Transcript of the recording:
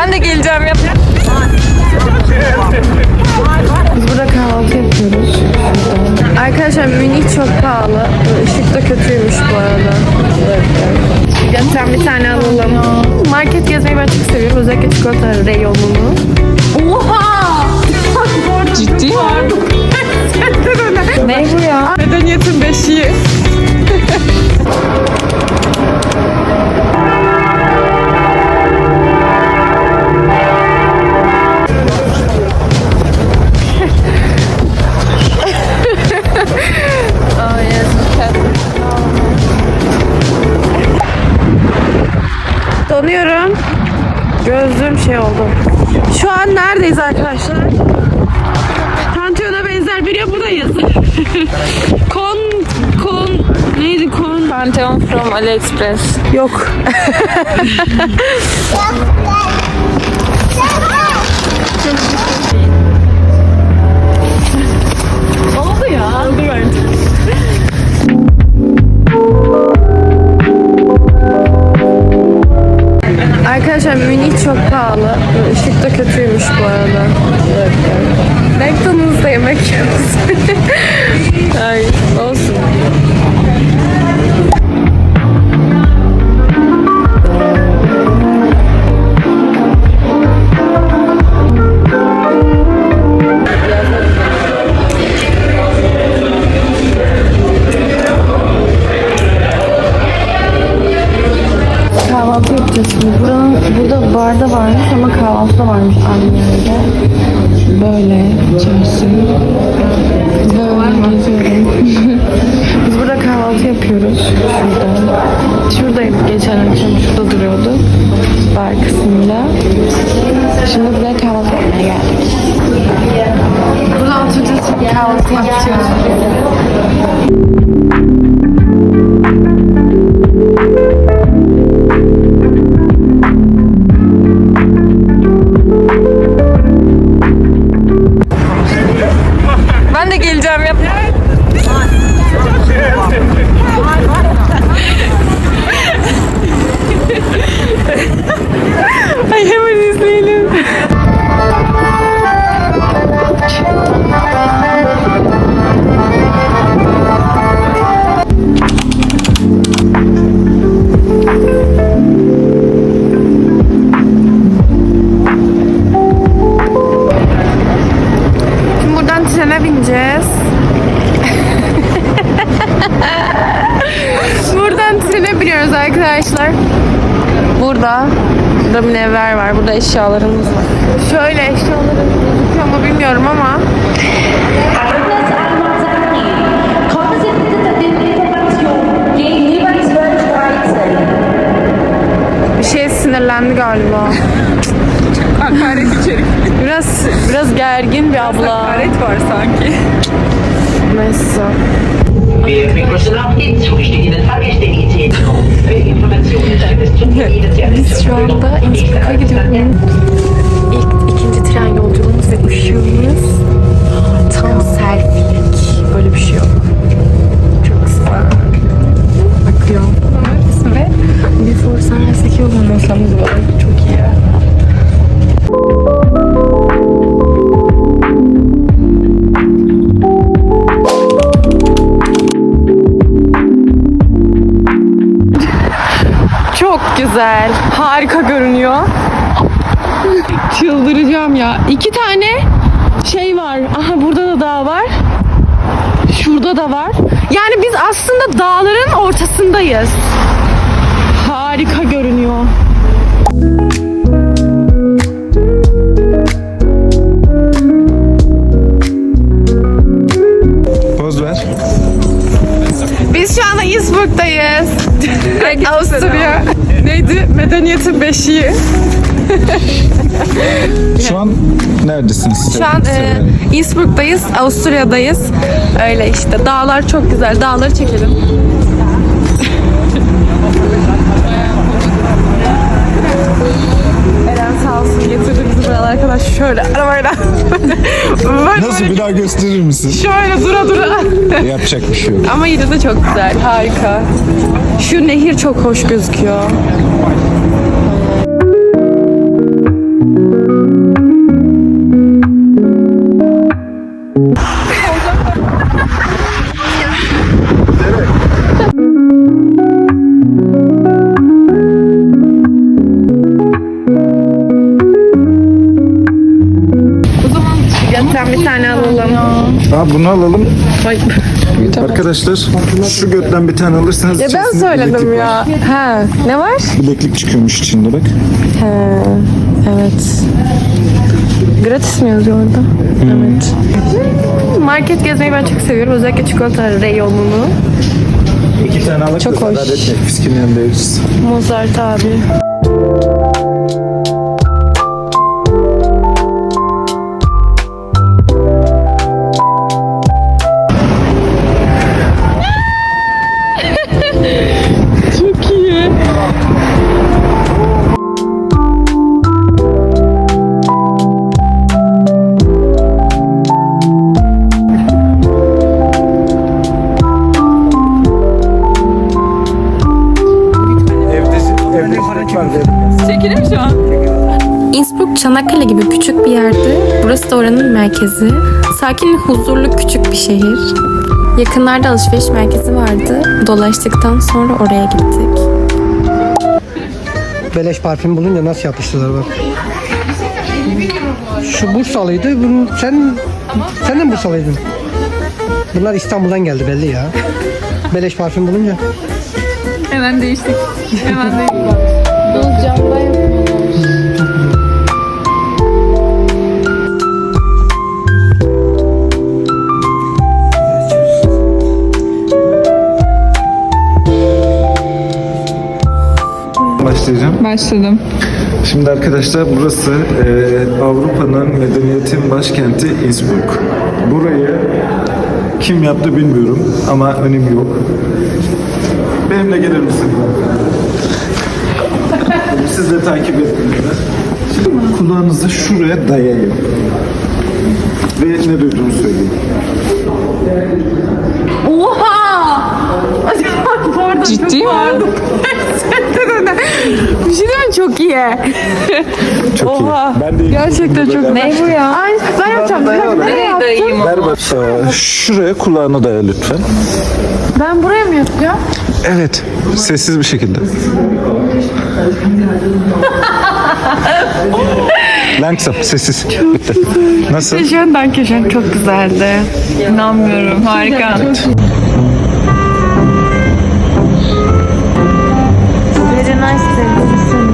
Ben de geleceğim ya. Biz burada kahvaltı yapıyoruz. Arkadaşlar Münih çok pahalı. Işık da kötüymüş bu arada. Gökten bir tane alalım. Market gezmeyi ben çok seviyorum. Özellikle çikolata reyonunu. Oha! Ciddi mi? Ne bu ya? Medeniyetin beşiği. An neredeyiz arkadaşlar? Pantheon'a benzer bir yapıdayız. kon, kon, neydi kon? Pantheon from AliExpress. Yok. McDonald's'da yemek yiyoruz. Ay olsun. Arkadaşlar. Burada burada münevver var. Burada eşyalarımız var. Şöyle eşyalarımız gözüküyor mu bilmiyorum ama bir şey sinirlendi galiba. Hakaret içerik. Biraz biraz gergin bir abla. Hakaret var sanki. Neyse. Wir begrüßen auch güzel. Harika görünüyor. Çıldıracağım ya. İki tane şey var. Aha burada da dağ var. Şurada da var. Yani biz aslında dağların ortasındayız. Harika görünüyor. Poz ver. Biz şu anda İzmir'dayız. Ağustos'ta 7, medeniyetin 5'i. Şu an neredesiniz? Şu an e, Innsbruck'tayız, Avusturya'dayız. Öyle işte dağlar çok güzel, dağları çekelim. sağ olsun getirdi bizi buralara kadar şöyle arabayla. böyle Nasıl böyle bir daha gösterir misin? şöyle dura dura. Yapacak bir şey yok. Ama yine de çok güzel. Harika. Şu nehir çok hoş gözüküyor. Bunu alalım. Arkadaşlar şu götten bir tane alırsanız Ya ben içerisinde söyledim bileklik ya. Ha, ne var? Bileklik çıkıyormuş içinde bak. Evet. Gratis mi yazıyor orada? Evet. Market gezmeyi ben çok seviyorum. Özellikle çikolata reyonunu. İki tane alıp Çok da hoş. zarar yanında yeriz. Mozart abi. Var Çekilir mi şu an? Innsbruck Çanakkale gibi küçük bir yerdi. Burası da oranın merkezi. Sakin ve huzurlu küçük bir şehir. Yakınlarda alışveriş merkezi vardı. Dolaştıktan sonra oraya gittik. Beleş parfüm bulunca nasıl yapıştılar bak. Şu Bursalıydı. Bunun, sen sen de mi Bursalıydın? Bunlar İstanbul'dan geldi belli ya. Beleş parfüm bulunca. Hemen değiştik. Hemen değiştik. Başlayacağım. Başladım. Şimdi arkadaşlar burası e, Avrupa'nın medeniyetin başkenti Innsbruck. Burayı kim yaptı bilmiyorum ama önemi yok. Benimle gelir misiniz? Siz de takip edin. Şimdi kulağınızı şuraya dayayın. Ve ne duyduğunu söyleyin. Ciddi mi? Bir şey değil mi? Çok iyi. Çok Oha. iyi. Ben de Gerçekten çok Ne bu ya? Ay ben yapacağım. Nereye dayayım? Ver bak. Ee, şuraya kulağını daya lütfen. Ben buraya mı yapacağım? Evet. Sessiz bir şekilde. Langsam, sessiz. Bitti. Nasıl? Ben köşen çok güzeldi. İnanmıyorum. Harika. Very nice